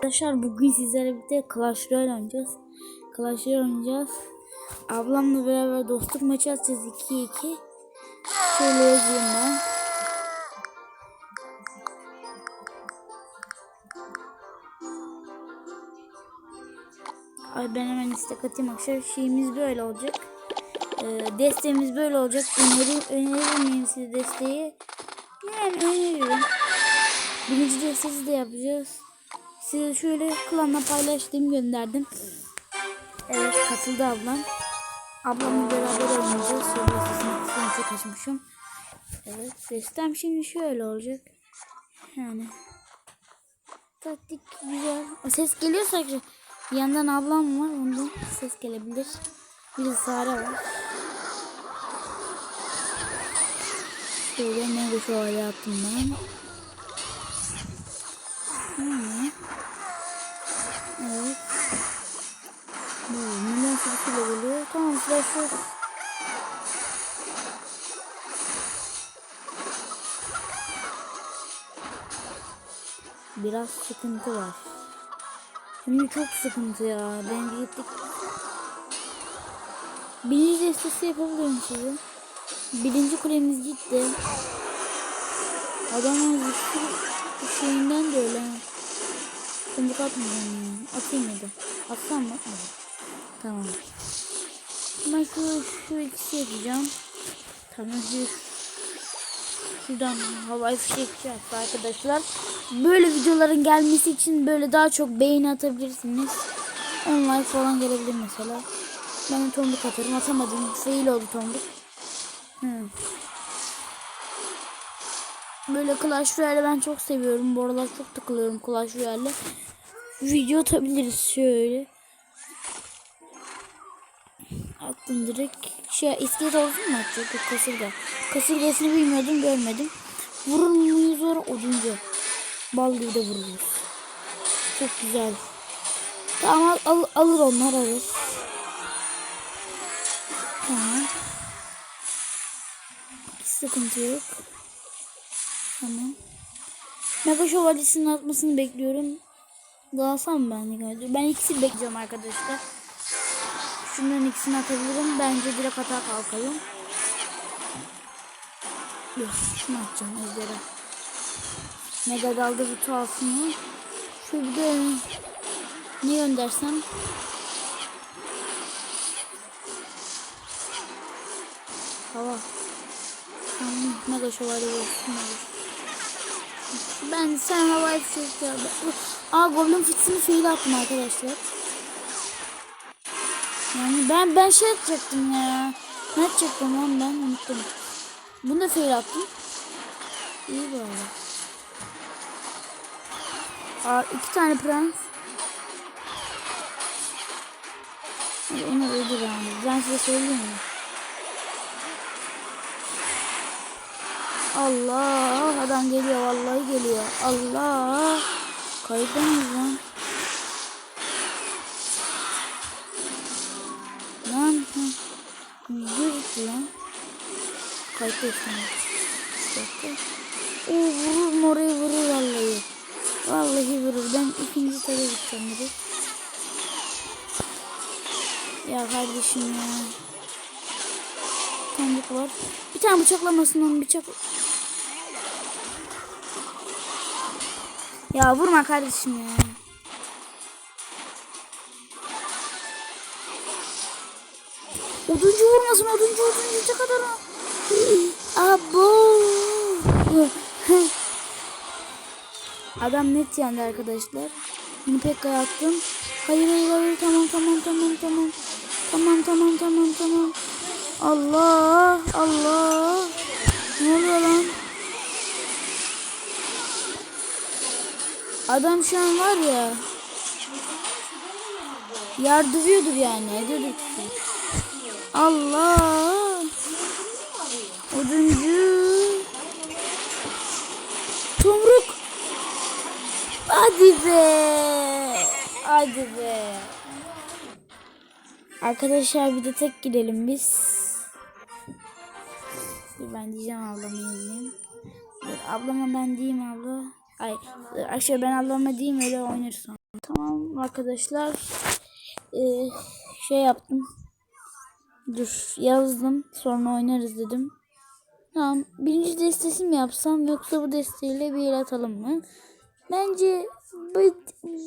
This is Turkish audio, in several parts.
Arkadaşlar bugün sizlerle birlikte Clash Royale oynayacağız. Clash Royale oynayacağız. Ablamla beraber dostluk maçı atacağız 2-2. Şöyle yazayım ben. Ay ben hemen istek atayım arkadaşlar. Şeyimiz böyle olacak. Ee, desteğimiz böyle olacak. Önerir, önerir miyim size desteği? Yani öneririm. Birinci desteği de yapacağız. Size şöyle klanla paylaştım gönderdim. Evet katıldı ablam. Ablamla beraber oynayacağız. Şöyle sesini kısmını çok açmışım. Evet destem şimdi şöyle olacak. Yani. Taktik güzel. O ses geliyorsa arkadaşlar. Yandan ablam var. Ondan ses gelebilir. Bir de Sare var. Şöyle mega şövalye yaptım ben. Hmm. Sürüsüyle geliyor. Tamam flash yok. Biraz sıkıntı var. Şimdi çok sıkıntı ya. Ben gittik. Birinci destesi yapabilirim size. Birinci kulemiz gitti. Adamın zıkkı şeyinden de öyle. Kumbuk atmayacağım ya. Atayım mıydı? Atsam mı? Atmadım. Tamam. Ben şu, şu ikisi yapacağım. Tamam şu Şuradan havai fişek arkadaşlar. Böyle videoların gelmesi için böyle daha çok beğeni atabilirsiniz. 10 like falan gelebilir mesela. Ben tombuk atarım. Atamadım. Fail oldu tombuk. Hmm. Böyle Clash Royale ben çok seviyorum. Bu aralar çok takılıyorum Clash Royale'le. Video atabiliriz şöyle. Attım direkt. Şey iskelet olsun mu atacak? Kasırga. Kasırgasını bilmiyordum görmedim. Vurur muyuz var oduncu. Bal gibi de vururuz. Çok güzel. Tamam al, alır onlar alır. Tamam. Hiç sıkıntı yok. Tamam. Mega şövalyesinin atmasını bekliyorum. Dalsam ben de Ben ikisini bekleyeceğim arkadaşlar. Şunların ikisini atabilirim. Bence direkt hata kalkalım. Yok şunu atacağım ejderi. Mega dalga bir tuhafını. Şurada ne göndersem. Hava. Tamam mega şövalye olsun. Ben sen havayı ya. Aa goblin fitsini fail attım arkadaşlar. Yani ben ben şey yapacaktım ya. Ne yapacaktım lan ben unuttum. Bunu da fail attım. İyi böyle. Aa iki tane prens. Hadi onu öldür yani. Ben size söyleyeyim mi? Allah adam geliyor vallahi geliyor. Allah. Lan. Lan. Yürü lan. Dakika. Oo vurur oraya vurur vallahi. Vallahi vurur. Ben ikinci tere gideceğim direkt. Ya kardeşim ya. Tanıdık var. Bir tane bıçaklamasın onu bıçak. Ya vurma kardeşim ya. Oduncu vurmasın oduncu oduncu ne kadar o. Abo. Adam net yendi arkadaşlar. Bunu pek attım. Hayır hayır hayır tamam tamam tamam tamam. Tamam tamam tamam tamam. Allah Allah. Ne oluyor lan? Adam şu an var ya. Yardırıyordur yani. Ediyordur. Allah. Oduncu. Tomruk. Hadi be. Hadi be. Arkadaşlar bir de tek gidelim biz. Ben diyeceğim yazayım. Dur, ablama ben diyeyim abla. Ay aşağı ben ablama diyeyim öyle oynarız. Tamam arkadaşlar. Ee, şey yaptım. Dur yazdım. Sonra oynarız dedim. Tamam. Birinci destesi mi yapsam yoksa bu desteğiyle bir el atalım mı? Bence bu,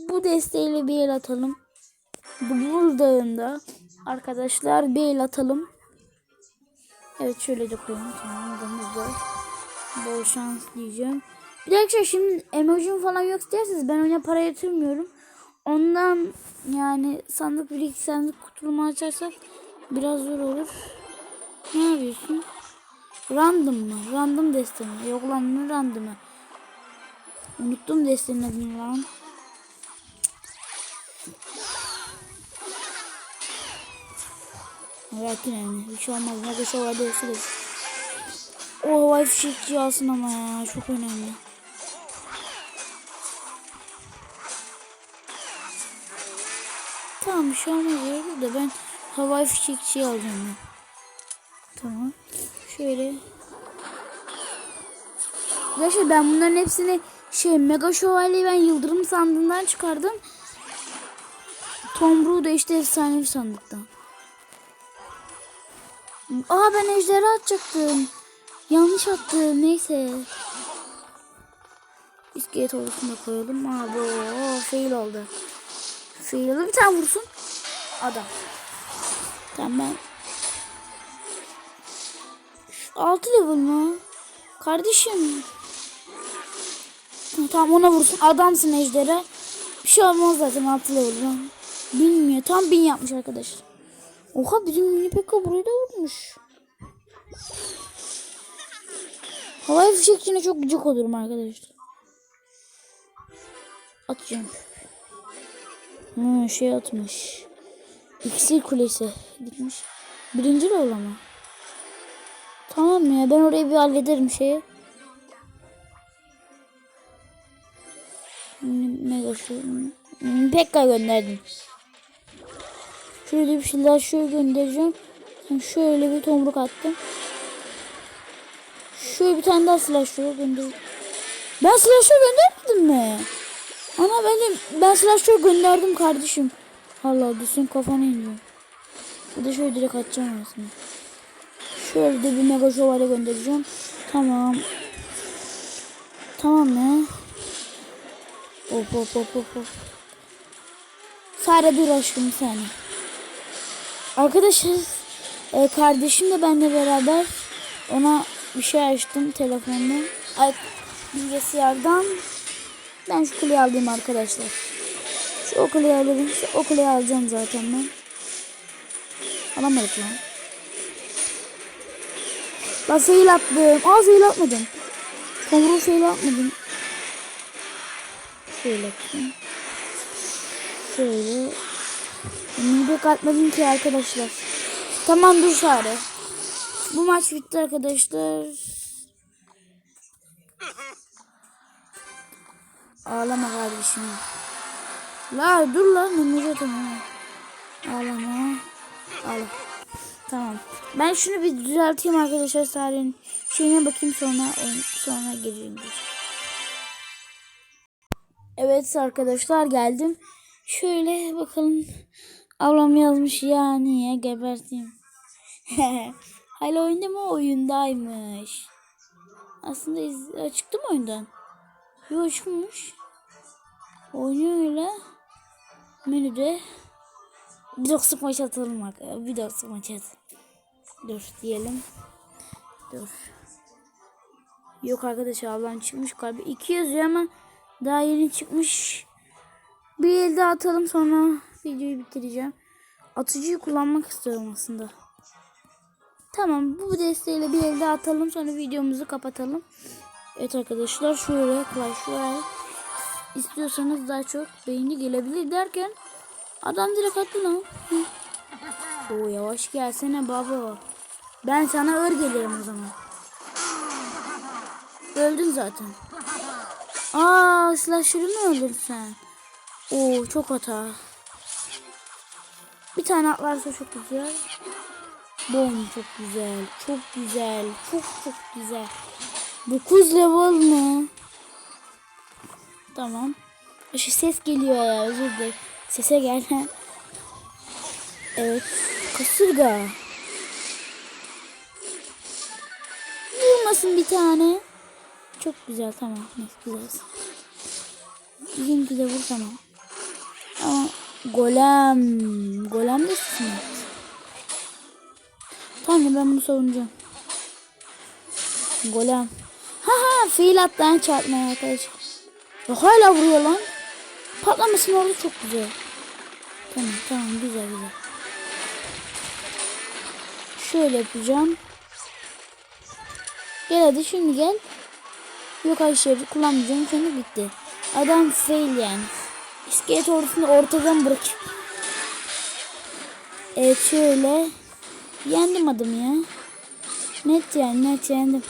bu desteğiyle bir el atalım. Bul Dağı'nda arkadaşlar bir el atalım. Evet şöyle de koyalım. Tamam adamız var. Bol şans diyeceğim. Bir arkadaşlar şimdi emojim falan yok derseniz ben ona para yatırmıyorum. Ondan yani sandık bir iki sandık kutulumu açarsak biraz zor olur. Ne yapıyorsun? Random mı? Random deste mi? Yok lan ne random'ı? Unuttum destenin adını lan. Evet yani bir şey olmaz. Ne şey var değilse de. O havai fişekçi alsın ama ya çok önemli. Tamam bir şey olmaz de ben havai fişekçi alacağım ben. Tamam. Şöyle. Arkadaşlar ben bunların hepsini şey mega şövalyeyi ben yıldırım sandığından çıkardım. Tom Roo da işte efsanevi sandıktan. Aa ben ejderha atacaktım. Yanlış attım. Neyse. İskelet olsun da koyalım. Aa bu fail oldu. Fail oldu. Bir tane vursun. Adam. Tamam ben. Şu 6 level mı? Kardeşim. Tamam ona vursun. Adamsın ejderha. Bir şey olmaz zaten 6 level. Bilmiyor. Tam 1000 yapmış arkadaşlar. Oha bizim mini pekka burayı da vurmuş. Havai fişekçine çok gıcık olurum arkadaşlar. Atacağım. Hmm, şey atmış. İksir kulesi dikmiş. Birinci level ama. Tamam ya ben orayı bir hallederim şeyi. Mega şu. Hmm, Pekka gönderdim. Şöyle bir şeyler şöyle göndereceğim. Şöyle bir tomruk attım. Şöyle bir tane daha slasher gönder. Ben slasher göndermedim mi? Ana ben de ben slasher gönderdim kardeşim. Allah düşün kafana iniyor. De şöyle direkt atacağım aslında. Şöyle de bir mega şövalye göndereceğim. Tamam. Tamam ya. Hop hop hop hop hop. Sare dur aşkım saniye. Arkadaşlar e, kardeşim de benimle beraber ona bir şey açtım telefonla. Ay, bilgisayardan. Ben şu kuleyi alayım arkadaşlar. Şu o kuleyi alayım. Şu o alacağım zaten ben. Alamadık lan. Lan fail attım. Aa fail atmadım. Tomruğu fail atmadım. Şöyle yapayım. Şöyle. Pek atmadım ki arkadaşlar. Tamam dur Sare. Bu maç bitti arkadaşlar. Ağlama kardeşim. La dur lan memoji tamam. Ağlama. Ağla. Tamam. Ben şunu bir düzelteyim arkadaşlar Sare'nin şeyine bakayım sonra sonra gireceğim. Evet arkadaşlar geldim. Şöyle bakalım. Ablam yazmış ya niye geberteyim. Hala oyunda mı? Oyundaymış. Aslında iz çıktı mı oyundan? Yok çıkmış. Oynuyor öyle. Menüde. Bir doksak maç atalım arkadaşlar. Bir doksak maç at. Dur diyelim. Dur. Yok arkadaşlar ablam çıkmış galiba. İki yazıyor ama daha yeni çıkmış. Bir elde atalım sonra videoyu bitireceğim. Atıcıyı kullanmak istiyorum aslında. Tamam bu desteğiyle bir elde atalım sonra videomuzu kapatalım. Evet arkadaşlar şöyle Clash Royale istiyorsanız daha çok beğeni gelebilir derken adam direkt attı lan. Oo yavaş gelsene baba. Ben sana ağır gelirim o zaman. Öldün zaten. Aa slasher'ı mı öldürdün sen? Oo çok hata. Bir tane atlarsa çok güzel. Bom çok güzel. Çok güzel. Çok çok güzel. 9 level mı? Tamam. Şu ses geliyor ya özür dilerim. Sese gel. evet. Kasırga. Vurmasın bir tane. Çok güzel tamam. Neyse güzelsin. Bizimki de vur tamam. Ama golem. Golem de sizin. Tamam ben bunu savunacağım. Golem. Ha ha fiil atlayan çarpmaya arkadaşlar. Ya hala vuruyor lan. Patlamasın orada çok güzel. Tamam tamam güzel güzel. Şöyle yapacağım. Gel hadi şimdi gel. Yok hayır kullanmayacağım çünkü bitti. Adam fail yani. İskelet ordusunu ortadan bırak. Evet şöyle. Yendim adım ya. Net yani net yendim.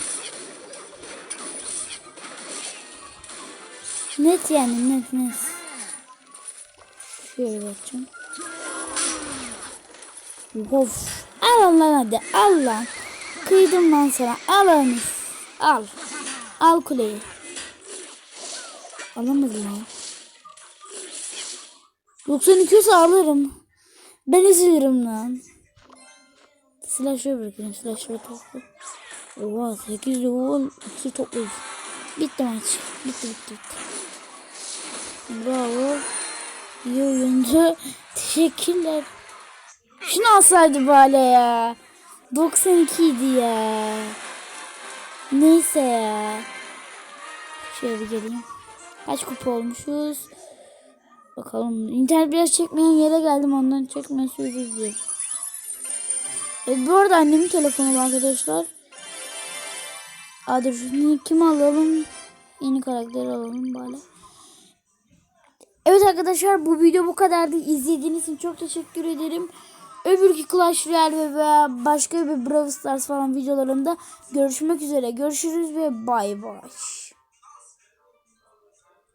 Net yani net net. Şöyle bakacağım. Of. Al lan hadi al lan. Kıydım lan sana. Al onu. Al. Al kuleyi. Alamadım ya. 92 olsa alırım. Ben üzülürüm lan. Şöyle bırakıyorum. Şöyle topla. Oha 8 yol 2 toplayız. Bitti maç. Bitti bitti bitti. Bravo. İyi oyuncu. Teşekkürler. Şunu alsaydı bari ya. 92 idi ya. Neyse ya. Şöyle bir geleyim. Kaç kupa olmuşuz? Bakalım. İnternet biraz çekmeyen yere geldim ondan çekmesi özür dilerim. E, bu arada annemin telefonu arkadaşlar. Şunu kim alalım? Yeni karakter alalım bari. Evet arkadaşlar bu video bu kadardı. İzlediğiniz için çok teşekkür ederim. Öbürki Clash Royale ve başka bir Brawl Stars falan videolarında görüşmek üzere. Görüşürüz ve bay bay.